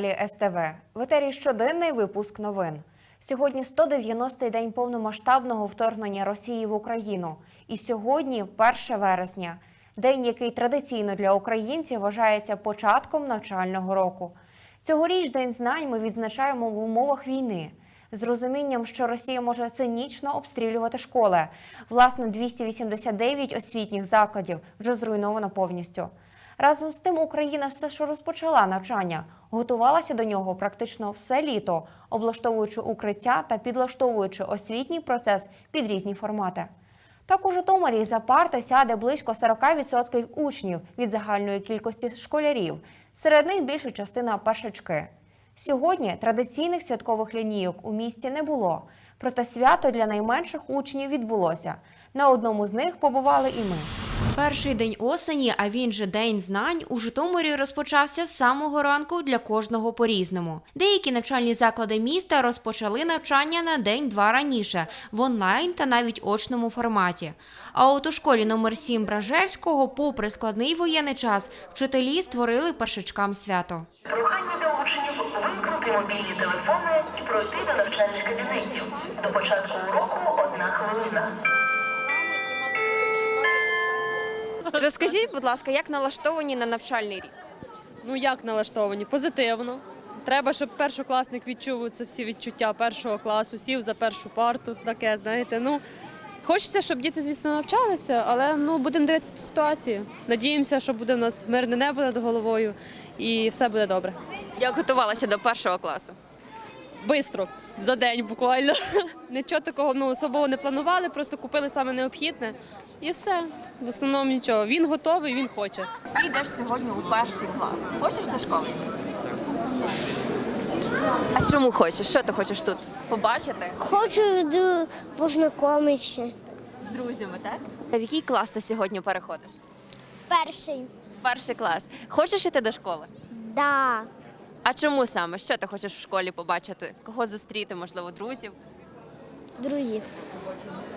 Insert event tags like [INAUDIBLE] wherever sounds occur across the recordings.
Телеканалі СТВ. В етері щоденний випуск новин. Сьогодні 190-й день повномасштабного вторгнення Росії в Україну. І сьогодні 1 вересня, день, який традиційно для українців вважається початком навчального року. Цьогоріч День знань ми відзначаємо в умовах війни. З розумінням, що Росія може цинічно обстрілювати школи. Власне, 289 освітніх закладів вже зруйновано повністю. Разом з тим, Україна все ж розпочала навчання, готувалася до нього практично все літо, облаштовуючи укриття та підлаштовуючи освітній процес під різні формати. Так у Житомирі за парти сяде близько 40% учнів від загальної кількості школярів. Серед них більша частина першачки. Сьогодні традиційних святкових лінійок у місті не було, проте свято для найменших учнів відбулося. На одному з них побували і ми. Перший день осені, а він же день знань, у Житомирі розпочався з самого ранку для кожного по-різному. Деякі навчальні заклади міста розпочали навчання на день-два раніше в онлайн та навіть очному форматі. А от у школі номер 7 Бражевського, попри складний воєнний час, вчителі створили першачкам свято. Прохання до учнів вимкнути мобільні телефони і пройти до навчальних кабінетів. До початку уроку одна хвилина. Розкажіть, будь ласка, як налаштовані на навчальний рік? Ну як налаштовані? Позитивно. Треба, щоб першокласник відчув це всі відчуття першого класу, сів за першу парту, таке, знаєте. Ну хочеться, щоб діти, звісно, навчалися, але ну будемо дивитися по ситуації. Надіємося, що буде в нас мирне небо над головою і все буде добре. Як готувалася до першого класу? Бистро, за день буквально. [LAUGHS] Нічого такого ну, особливо не планували, просто купили саме необхідне і все. В основному нічого. Він готовий, він хоче. Ти йдеш сьогодні у перший клас. Хочеш до школи? А чому хочеш? Що ти хочеш тут побачити Хочу до познайомитися. з друзями, так? А в який клас ти сьогодні переходиш? Перший. Перший клас. Хочеш іти до школи? Да. А чому саме? Що ти хочеш в школі побачити? Кого зустріти, можливо, друзів? Друзів.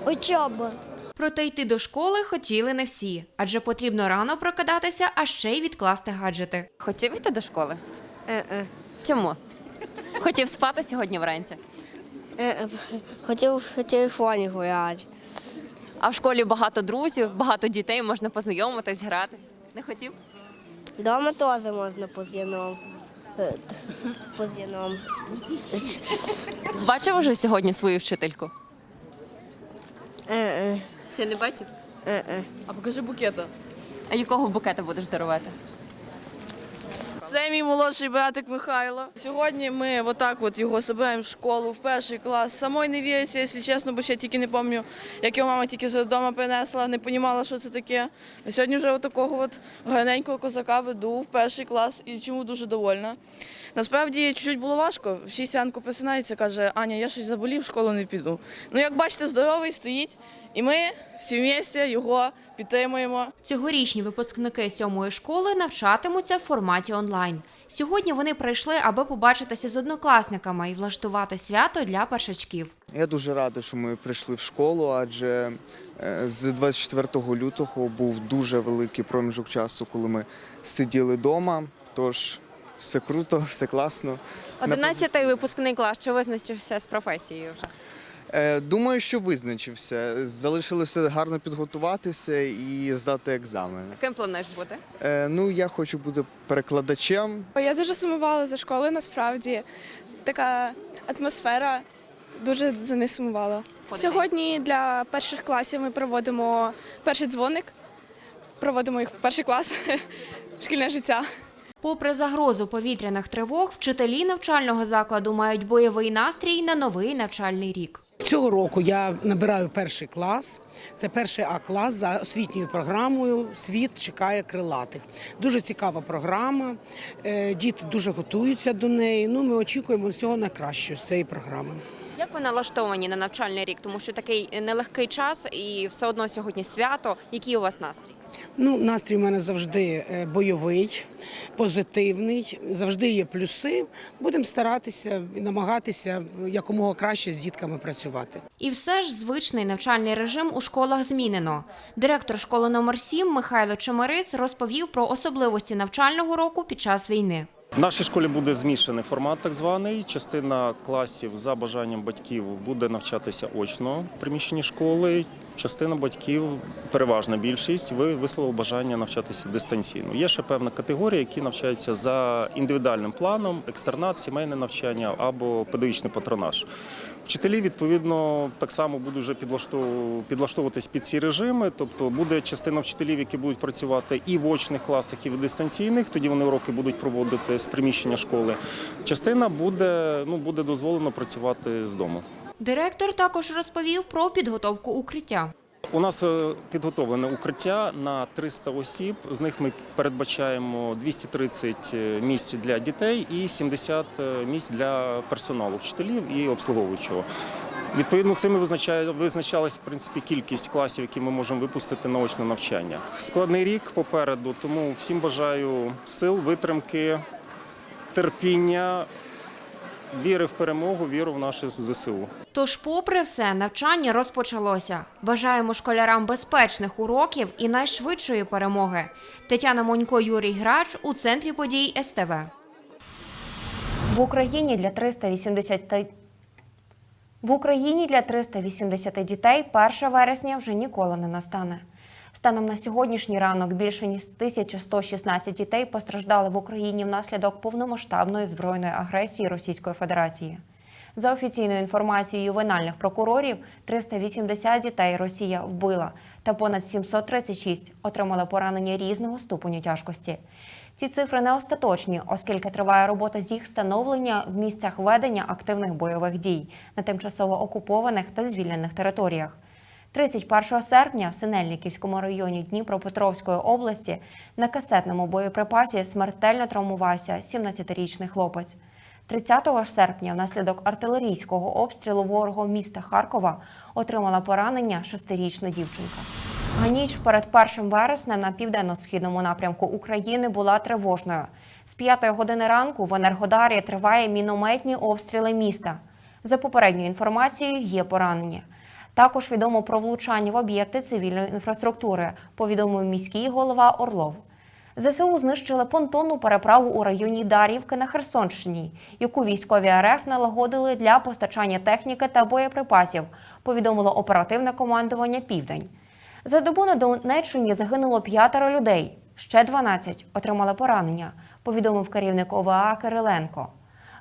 Учоба. Проте йти до школи хотіли не всі, адже потрібно рано прокидатися, а ще й відкласти гаджети. Хотів йти до школи? Е-е. Чому? Хотів спати сьогодні вранці. Е-е. Хотів в телефоні гуляти. А в школі багато друзів, багато дітей, можна познайомитись, гратись. Не хотів? Дома теж можна познайом. Е, зіном. Бачив уже сьогодні свою вчительку? Е-е. Ще не бачив? Е-е. А покажи букета. А якого букета будеш дарувати? Це мій молодший братик Михайло. Сьогодні ми отак от його забираємо в школу в перший клас. Самой не віриться, якщо чесно, бо ще тільки не пам'ятаю, як його мама тільки з додому принесла, не розуміла, що це таке. А сьогодні вже отакого от гарненького козака веду в перший клас і чому дуже довольна. Насправді чуть-чуть було важко. В 6 ранку просинається, каже, Аня, я щось заболів, в школу не піду. Ну, як бачите, здоровий стоїть, і ми всі вместе його підтримуємо. Цьогорічні випускники сьомої школи навчатимуться в форматі онлайн. Сьогодні вони прийшли, аби побачитися з однокласниками і влаштувати свято для першачків. Я дуже радий, що ми прийшли в школу, адже е, з 24 лютого був дуже великий проміжок часу, коли ми сиділи вдома. Тож все круто, все класно. Одинадцятий випускний клас. Чи визначився з професією вже? Е, Думаю, що визначився. Залишилося гарно підготуватися і здати екзамени. Ким плануєш бути? Е, Ну, я хочу бути перекладачем. Я дуже сумувала за школою, насправді. Така атмосфера дуже за нею сумувала. Сьогодні для перших класів ми проводимо перший дзвоник, проводимо їх в перший клас [LAUGHS] шкільне життя. Попри загрозу повітряних тривог, вчителі навчального закладу мають бойовий настрій на новий навчальний рік. Цього року я набираю перший клас. Це перший А клас за освітньою програмою Світ чекає крилатих. Дуже цікава програма. Е, Діти дуже готуються до неї. Ну, ми очікуємо всього найкращого з цієї програми. Як ви налаштовані на навчальний рік? Тому що такий нелегкий час і все одно сьогодні свято. Який у вас настрій? Ну, настрій у мене завжди е, бойовий, позитивний, завжди є плюси. Будемо старатися і намагатися якомога краще з дітками працювати. І все ж звичний навчальний режим у школах змінено. Директор школи номер 7 Михайло Чемерис розповів про особливості навчального року під час війни. В нашій школі буде змішаний формат, так званий. Частина класів за бажанням батьків буде навчатися очно в приміщенні школи. Частина батьків, переважна більшість, ви висловив бажання навчатися дистанційно. Є ще певна категорія, які навчаються за індивідуальним планом, екстернат, сімейне навчання або педагогічний патронаж. Вчителі відповідно так само будуть вже підлаштовуватись під ці режими. Тобто буде частина вчителів, які будуть працювати і в очних класах, і в дистанційних. Тоді вони уроки будуть проводити з приміщення школи. Частина буде ну буде дозволено працювати з дому. Директор також розповів про підготовку укриття. У нас е, підготовлене укриття на 300 осіб. З них ми передбачаємо 230 місць для дітей і 70 місць для персоналу, вчителів і обслуговуючого. Відповідно, цим визначалась в принципі кількість класів, які ми можемо випустити на очне навчання. Складний рік попереду, тому всім бажаю сил, витримки, терпіння, віри в перемогу, віру в наше ЗСУ. Тож, попри все, навчання розпочалося. Бажаємо школярам безпечних уроків і найшвидшої перемоги. Тетяна Монько, Юрій Грач у центрі подій СТВ. В Україні для 380 та- в Україні для 380 дітей 1 вересня вже ніколи не настане. Станом на сьогоднішній ранок більше ніж 1116 дітей постраждали в Україні внаслідок повномасштабної збройної агресії Російської Федерації. За офіційною інформацією ювенальних прокурорів, 380 дітей Росія вбила, та понад 736 отримали поранення різного ступеню тяжкості. Ці цифри не остаточні, оскільки триває робота з їх встановлення в місцях ведення активних бойових дій на тимчасово окупованих та звільнених територіях. 31 серпня в Синельниківському районі Дніпропетровської області на касетному боєприпасі смертельно травмувався 17-річний хлопець. 30 серпня внаслідок артилерійського обстрілу ворогу міста Харкова отримала поранення шестирічна дівчинка. А ніч перед 1 вересня на південно-східному напрямку України була тривожною. З 5 години ранку в Енергодарі триває мінометні обстріли міста. За попередньою інформацією, є поранення. Також відомо про влучання в об'єкти цивільної інфраструктури, повідомив міський голова Орлов. ЗСУ знищили понтонну переправу у районі Дар'ївки на Херсонщині, яку військові РФ налагодили для постачання техніки та боєприпасів, повідомило оперативне командування Південь. За добу на Донеччині загинуло п'ятеро людей, ще 12 отримали поранення, повідомив керівник ОВА Кириленко.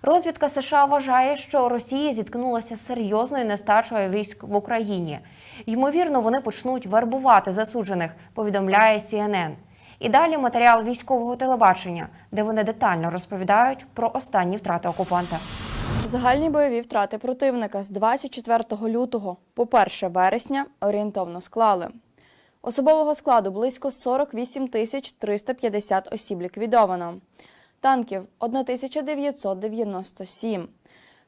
Розвідка США вважає, що Росія зіткнулася з серйозною нестачею військ в Україні. Ймовірно, вони почнуть вербувати засуджених, повідомляє CNN. І далі матеріал військового телебачення, де вони детально розповідають про останні втрати окупанта. Загальні бойові втрати противника з 24 лютого по 1 вересня орієнтовно склали. Особового складу близько 48 тисяч 350 осіб ліквідовано. Танків 1997.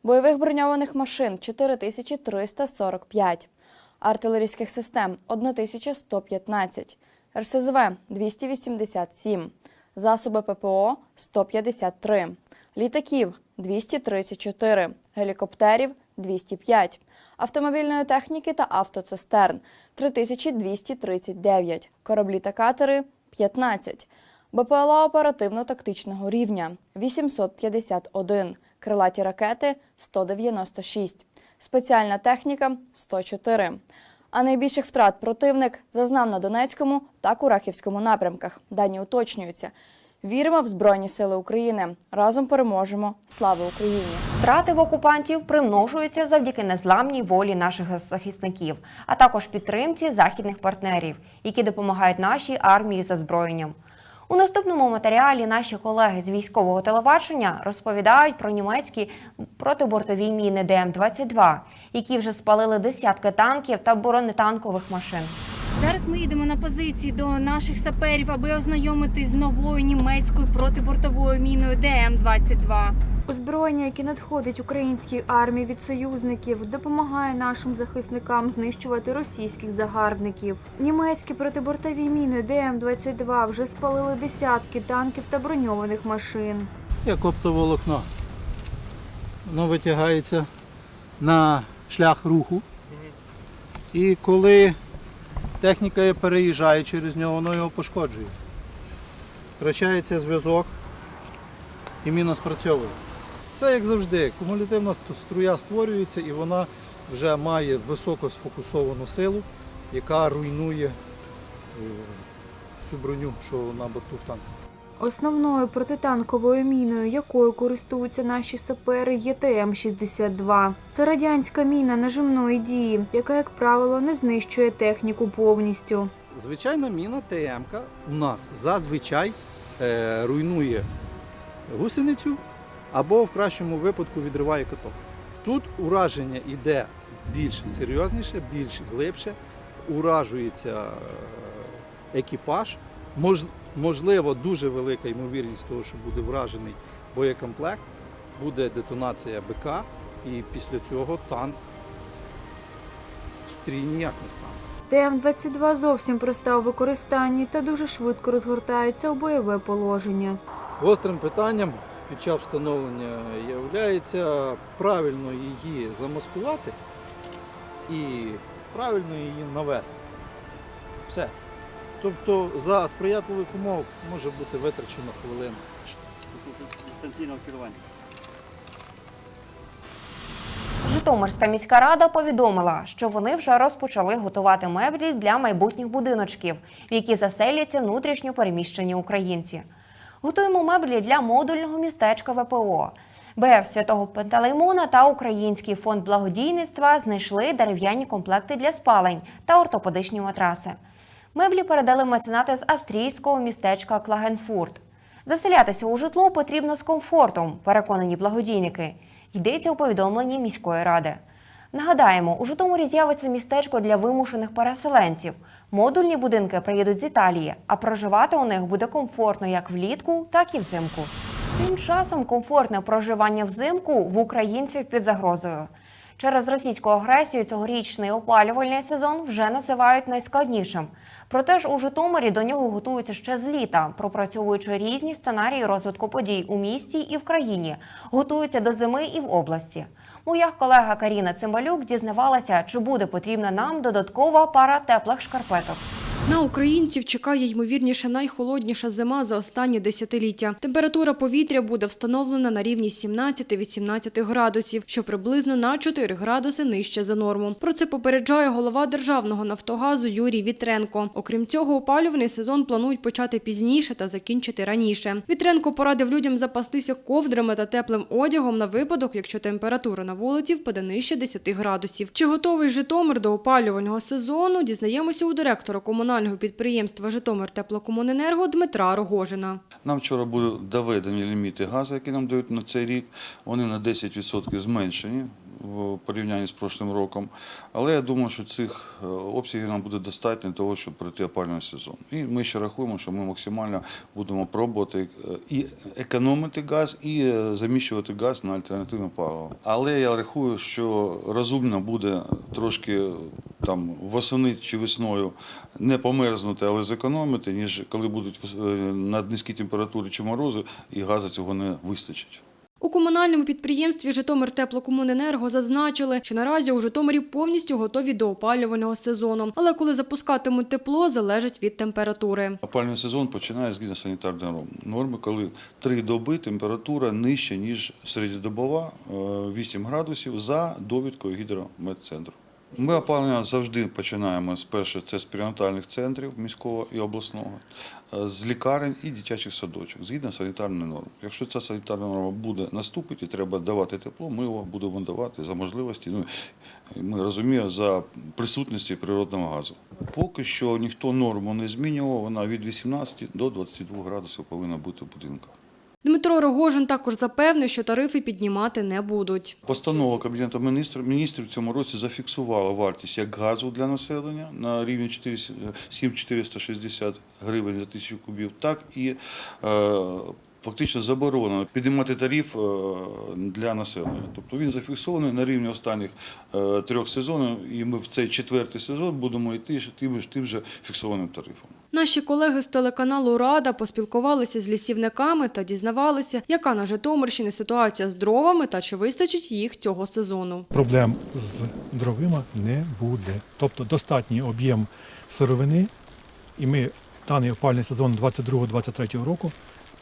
Бойових броньованих машин 4345. Артилерійських систем 1115. РСЗВ 287. Засоби ППО 153. Літаків 234, гелікоптерів 205, автомобільної техніки та автоцистерн 3239, кораблі та катери 15, БПЛА оперативно-тактичного рівня 851, крилаті ракети 196, спеціальна техніка 104. А найбільших втрат противник зазнав на Донецькому та Курахівському напрямках. Дані уточнюються. Віримо в Збройні Сили України. Разом переможемо. Слава Україні! Втрати в окупантів примножуються завдяки незламній волі наших захисників, а також підтримці західних партнерів, які допомагають нашій армії з озброєнням. У наступному матеріалі наші колеги з військового телебачення розповідають про німецькі протибортові міни ДМ-22, які вже спалили десятки танків та бронетанкових машин. Зараз ми їдемо на позиції до наших саперів, аби ознайомитись з новою німецькою протибортовою міною ДМ-22. Озброєння, яке надходить українській армії від союзників, допомагає нашим захисникам знищувати російських загарбників. Німецькі протибортові міни ДМ-22 вже спалили десятки танків та броньованих машин. як оптоволокно. Воно витягається на шлях руху. І коли техніка переїжджає через нього, воно його пошкоджує. Втрачається зв'язок і міна спрацьовує. Все як завжди, кумулятивна струя створюється і вона вже має високо сфокусовану силу, яка руйнує е, всю броню, що на борту в танку. Основною протитанковою міною, якою користуються наші сапери, є ТМ-62. Це радянська міна нажимної дії, яка, як правило, не знищує техніку повністю. Звичайна міна ТМ у нас зазвичай е, руйнує гусеницю або в кращому випадку відриває каток. Тут ураження йде більш серйозніше, більш глибше, уражується е, екіпаж. Мож, можливо, дуже велика ймовірність того, що буде вражений боєкомплект, буде детонація БК, і після цього танк стрій ніяк не стане. ТМ-22 зовсім проста у використанні та дуже швидко розгортається у бойове положення. Гострим питанням під час встановлення є правильно її замаскувати і правильно її навести. Все. Тобто за сприятливих умов може бути витрачено хвилина. Житомирська міська рада повідомила, що вони вже розпочали готувати меблі для майбутніх будиночків, в які заселяться внутрішньо переміщені українці. Готуємо меблі для модульного містечка ВПО. БФ Святого Пантелеймона та Український фонд благодійництва знайшли дерев'яні комплекти для спалень та ортопедичні матраси. Меблі передали меценати з австрійського містечка Клагенфурт. Заселятися у житло потрібно з комфортом, переконані благодійники. Йдеться у повідомленні міської ради. Нагадаємо, у Житомирі з'явиться містечко для вимушених переселенців. Модульні будинки приїдуть з Італії, а проживати у них буде комфортно як влітку, так і взимку. Тим часом комфортне проживання взимку в українців під загрозою. Через російську агресію цьогорічний опалювальний сезон вже називають найскладнішим. Проте ж у Житомирі до нього готуються ще з літа, пропрацьовуючи різні сценарії розвитку подій у місті і в країні, готуються до зими і в області. Моя колега Каріна Цимбалюк дізнавалася, чи буде потрібна нам додаткова пара теплих шкарпеток. На українців чекає ймовірніше найхолодніша зима за останні десятиліття. Температура повітря буде встановлена на рівні 17-18 градусів, що приблизно на 4 градуси нижче за норму. Про це попереджає голова державного Нафтогазу Юрій Вітренко. Окрім цього, опалювальний сезон планують почати пізніше та закінчити раніше. Вітренко порадив людям запастися ковдрами та теплим одягом на випадок, якщо температура на вулиці впаде нижче 10 градусів. Чи готовий Житомир до опалювального сезону? Дізнаємося у директора комунального підприємства Житомир Теплокомуненерго Дмитра Рогожина. Нам вчора були доведені ліміти газу, які нам дають на цей рік. Вони на 10% зменшені в порівнянні з прошлим роком. Але я думаю, що цих е, обсягів нам буде достатньо для того, щоб пройти опалювальний сезон. І ми ще рахуємо, що ми максимально будемо пробувати е, і економити газ, і е, заміщувати газ на альтернативне паливо. Але я рахую, що розумно буде трошки там восени чи весною не померзнути, але зекономити, ніж коли будуть наднизькі температури чи морози, і газу цього не вистачить. У комунальному підприємстві Житомир Теплокомуненерго зазначили, що наразі у Житомирі повністю готові до опалювального сезону. Але коли запускатимуть тепло, залежить від температури. Опалювальний сезон починає згідно санітарної норм- норми, коли три доби температура нижча, ніж середньодобова, е, 8 градусів за довідкою гідрометцентру. Ми опалення завжди починаємо з перше, це з перинатальних центрів міського і обласного, е, з лікарень і дитячих садочок, згідно санітарної норми. Якщо ця санітарна норма буде наступить і треба давати тепло, ми його будемо давати за можливості. Ну, ми розуміємо за присутності природного газу. Поки що ніхто норму не змінював, вона від 18 до 22 градусів повинна бути в будинках. Дмитро Рогожин також запевнив, що тарифи піднімати не будуть. Постанова Кабінету міністрів, міністрів в цьому році зафіксувала вартість як газу для населення на рівні 4 7460 гривень за тисячу кубів, так і е, фактично заборонено підіймати тариф е, для населення. Тобто він зафіксований на рівні останніх е, трьох сезонів, і ми в цей четвертий сезон будемо йти тим, ж- тим же фіксованим тарифом. Наші колеги з телеканалу Рада поспілкувалися з лісівниками та дізнавалися, яка на Житомирщині ситуація з дровами та чи вистачить їх цього сезону. Проблем з дровима не буде. Тобто достатній об'єм сировини, і ми даний опальний сезон 22-23 року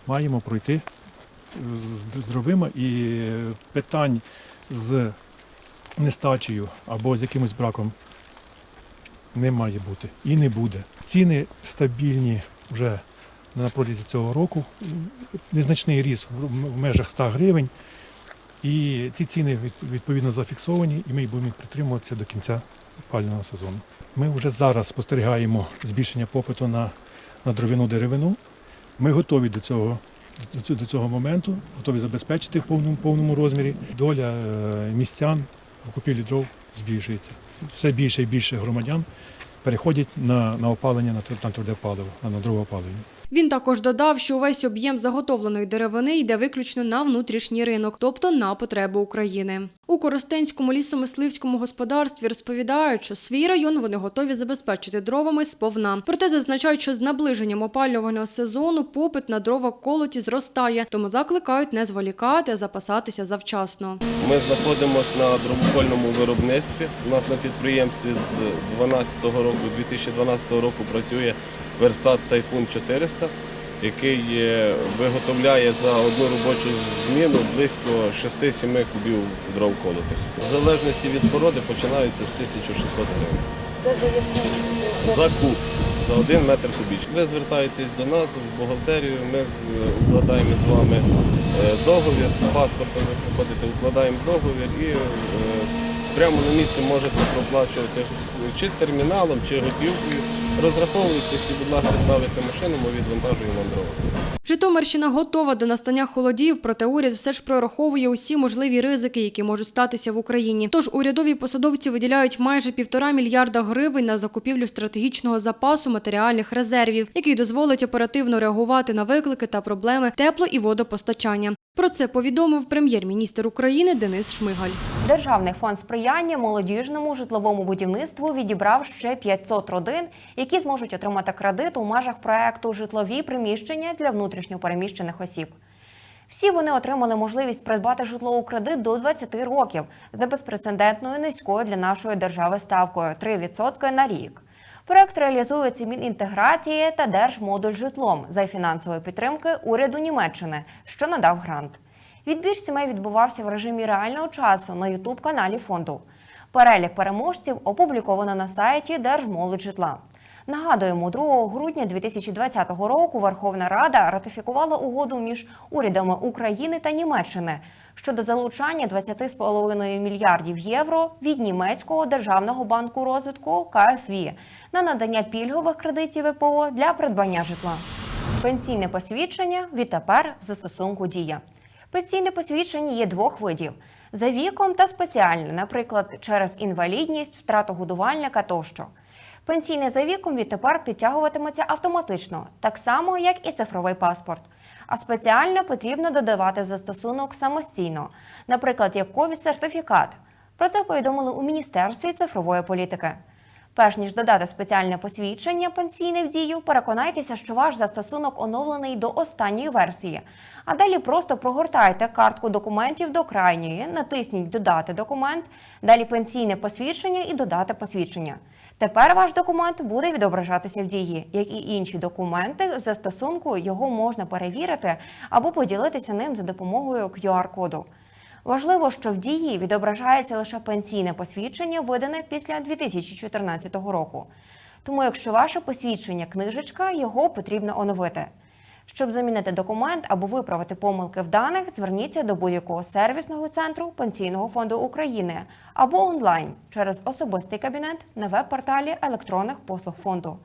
маємо пройти з з дровима і питань з нестачею або з якимось браком не має бути і не буде. Ціни стабільні вже на протязі цього року. Незначний ріст в межах 100 гривень. І ці ціни відповідно зафіксовані, і ми будемо їх притримуватися до кінця опалювального сезону. Ми вже зараз спостерігаємо збільшення попиту на, на дров'яну деревину. Ми готові до цього, до, цього- моменту, готові забезпечити в повному, повному розмірі. Доля е, містян в купівлі дров збільшується. Все більше і більше громадян переходять на, на опалення на тверд- на тверде паливо, на дровоопалення. Він також додав, що увесь об'єм заготовленої деревини йде виключно на внутрішній ринок, тобто на потреби України. У Коростенському лісомисливському господарстві розповідають, що свій район вони готові забезпечити дровами сповна. Проте зазначають, що з наближенням опалювального сезону попит на дрова колоті зростає, тому закликають не зволікати, а запасатися завчасно. Ми знаходимося на дробокольному виробництві. У нас на підприємстві з 12 року, 2012 року працює верстат Тайфун 400, який е, виготовляє за одну робочу зміну близько 6-7 кубів дров колотих. В залежності від породи починаються з 1600 гривень. Це за За куб, за один метр кубічний. Ви звертаєтесь до нас в бухгалтерію, ми укладаємо з вами е, договір з паспортом, ви приходите, укладаємо договір і е, прямо на місці можете проплачувати чи терміналом, чи готівкою. Розраховуйтесь і, будь ласка, ставите машину, ми відвантажуємо дрова. Житомирщина готова до настання холодів, проте уряд все ж прораховує усі можливі ризики, які можуть статися в Україні. Тож урядові посадовці виділяють майже півтора мільярда гривень на закупівлю стратегічного запасу матеріальних резервів, який дозволить оперативно реагувати на виклики та проблеми тепло- і водопостачання. Про це повідомив прем'єр-міністр України Денис Шмигаль. Державний фонд сприяння молодіжному житловому будівництву відібрав ще 500 родин, які зможуть отримати кредит у межах проекту Житлові приміщення для внутрішньопереміщених осіб. Всі вони отримали можливість придбати житло у кредит до 20 років за безпрецедентною низькою для нашої держави ставкою 3% на рік. Проект реалізується Мінінтеграції та Держмодуль житлом за фінансової підтримки уряду Німеччини, що надав грант. Відбір сімей відбувався в режимі реального часу на Ютуб-каналі фонду. Перелік переможців опубліковано на сайті Держмолоджитла. Нагадуємо, 2 грудня 2020 року Верховна Рада ратифікувала угоду між урядами України та Німеччини щодо залучання 20,5 мільярдів євро від німецького державного банку розвитку КФВ на надання пільгових кредитів ВПО для придбання житла. Пенсійне посвідчення відтепер в застосунку дія. Пенсійне посвідчення є двох видів: за віком та спеціальне, наприклад, через інвалідність, втрату годувальника тощо. Пенсійне за віком відтепер підтягуватиметься автоматично, так само, як і цифровий паспорт. А спеціально потрібно додавати застосунок самостійно, наприклад, як ковід-сертифікат. Про це повідомили у Міністерстві цифрової політики. Перш ніж додати спеціальне посвідчення пенсійне в дію, переконайтеся, що ваш застосунок оновлений до останньої версії. А далі просто прогортайте картку документів до крайньої, натисніть Додати документ, далі пенсійне посвідчення і додати посвідчення. Тепер ваш документ буде відображатися в дії, як і інші документи за стосунку його можна перевірити або поділитися ним за допомогою QR-коду. Важливо, що в дії відображається лише пенсійне посвідчення, видане після 2014 року. Тому, якщо ваше посвідчення книжечка, його потрібно оновити. Щоб замінити документ або виправити помилки в даних, зверніться до будь-якого сервісного центру Пенсійного фонду України або онлайн через особистий кабінет на веб-порталі електронних послуг фонду.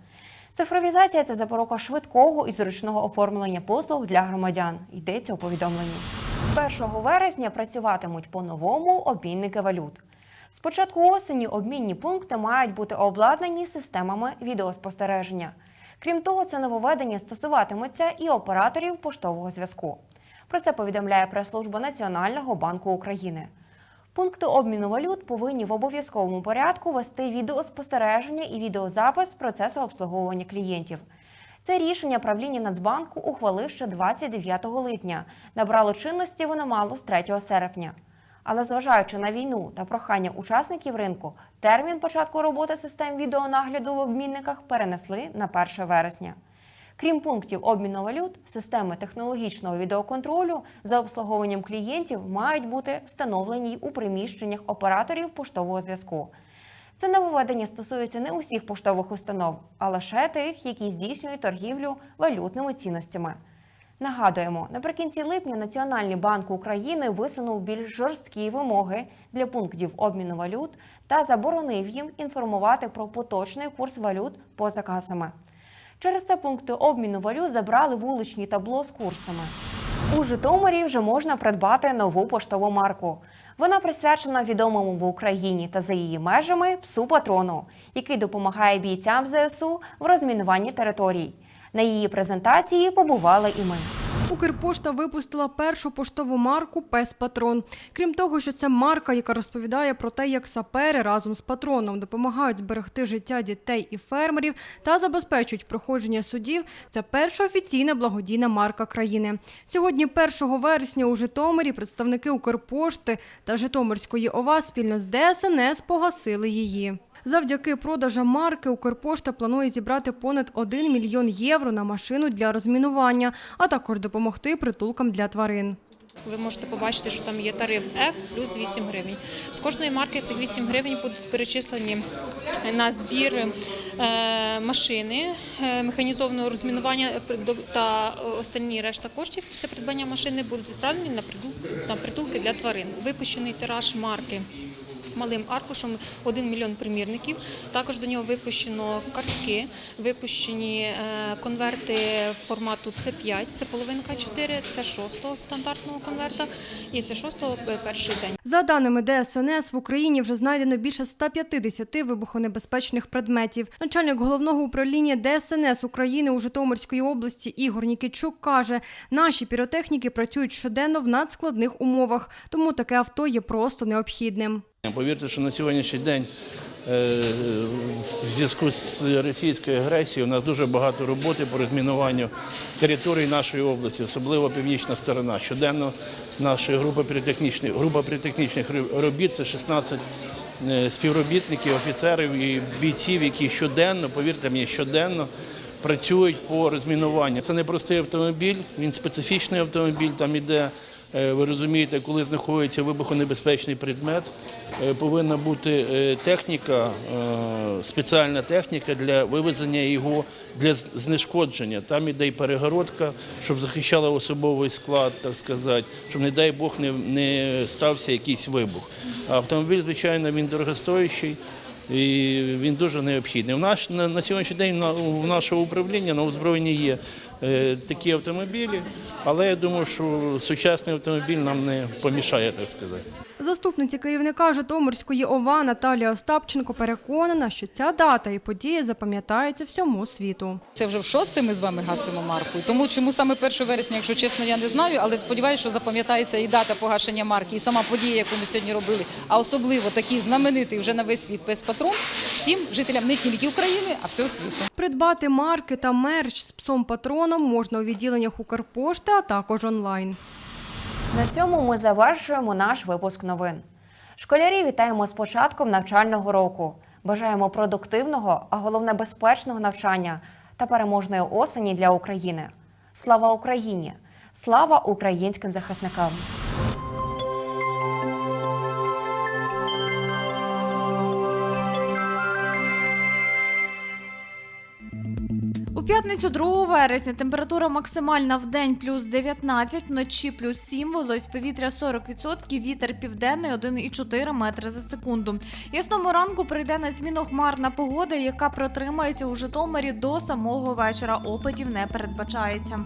Цифровізація це запорука швидкого і зручного оформлення послуг для громадян. Йдеться у повідомленні. З 1 вересня працюватимуть по-новому обмінники валют. З початку осені обмінні пункти мають бути обладнані системами відеоспостереження. Крім того, це нововведення стосуватиметься і операторів поштового зв'язку. Про це повідомляє прес-служба Національного банку України. Пункти обміну валют повинні в обов'язковому порядку вести відеоспостереження і відеозапис процесу обслуговування клієнтів. Це рішення правління Нацбанку ухвалив ще 29 липня. Набрало чинності воно мало з 3 серпня. Але зважаючи на війну та прохання учасників ринку, термін початку роботи систем відеонагляду в обмінниках перенесли на 1 вересня. Крім пунктів обміну валют, системи технологічного відеоконтролю за обслуговуванням клієнтів мають бути встановлені й у приміщеннях операторів поштового зв'язку. Це нововведення стосується не усіх поштових установ, а лише тих, які здійснюють торгівлю валютними цінностями. Нагадуємо, наприкінці липня Національний банк України висунув більш жорсткі вимоги для пунктів обміну валют та заборонив їм інформувати про поточний курс валют поза касами. Через це пункти обміну валют забрали вуличні табло з курсами. У Житомирі вже можна придбати нову поштову марку. Вона присвячена відомому в Україні та за її межами псу патрону, який допомагає бійцям ЗСУ в розмінуванні територій. На її презентації побували і ми. Укрпошта випустила першу поштову марку Пес Патрон. Крім того, що це марка, яка розповідає про те, як сапери разом з патроном допомагають зберегти життя дітей і фермерів та забезпечують проходження судів. Це перша офіційна благодійна марка країни. Сьогодні, 1 вересня, у Житомирі представники Укрпошти та Житомирської ОВА спільно з ДСНС погасили її. Завдяки продажам марки Укрпошта планує зібрати понад 1 мільйон євро на машину для розмінування, а також допомогти притулкам для тварин. Ви можете побачити, що там є тариф F плюс 8 гривень. З кожної марки цих 8 гривень будуть перечислені на збір е, машини, е, механізованого розмінування е, та останні решта коштів після придбання машини будуть відправлені на притул- на притулки для тварин. Випущений тираж марки. Малим аркушем 1 мільйон примірників. Також до нього випущено картки, випущені е, конверти формату С5, це половинка 4, це 6 стандартного конверта і це 6 перший день. За даними ДСНС, в Україні вже знайдено більше 150 вибухонебезпечних предметів. Начальник головного управління ДСНС України у Житомирській області Ігор Нікітчук каже, наші піротехніки працюють щоденно в надскладних умовах, тому таке авто є просто необхідним. Повірте, що на сьогоднішній день е, в зв'язку з російською агресією у нас дуже багато роботи по розмінуванню території нашої області, особливо північна сторона. Щоденно наша група піротехнічних, група піротехнічних робіт це 16 е, співробітників, офіцерів і бійців, які щоденно, повірте мені, щоденно працюють по розмінуванню. Це не простий автомобіль, він специфічний автомобіль, там іде. Е, Ви розумієте, коли знаходиться вибухонебезпечний предмет, е, повинна бути е, техніка, спеціальна техніка для вивезення його для знешкодження. Там іде і перегородка, щоб захищала особовий склад, так сказати, щоб, не дай Бог, не, не стався якийсь вибух. Автомобіль, звичайно, він дорогостоящий. І він дуже необхідний. В наш, на, на сьогоднішній день на, у нашого управління на озброєнні є такі автомобілі, але я думаю, що сучасний автомобіль нам не помішає, так сказати. Заступниця керівника Житомирської ОВА Наталія Остапченко переконана, що ця дата і подія запам'ятаються всьому світу. Це вже в шосте ми з вами гасимо марку. Тому чому саме 1 вересня, якщо чесно, я не знаю, але сподіваюся, що запам'ятається і дата погашення марки, і сама подія, яку ми сьогодні робили. А особливо такий знаменитий вже на весь світ пес-патрон всім жителям не тільки України, а всього світу. Придбати марки та мерч з псом-патроном можна у відділеннях Укрпошти, а також онлайн. На цьому ми завершуємо наш випуск новин. Школярі вітаємо з початком навчального року. Бажаємо продуктивного, а головне безпечного навчання та переможної осені для України. Слава Україні! Слава українським захисникам! П'ятницю 2 вересня температура максимальна в день плюс 19, вночі плюс 7, вологість повітря 40%, вітер південний 1,4 метри за секунду. Ясному ранку прийде на зміну хмарна погода, яка протримається у Житомирі до самого вечора. Опитів не передбачається.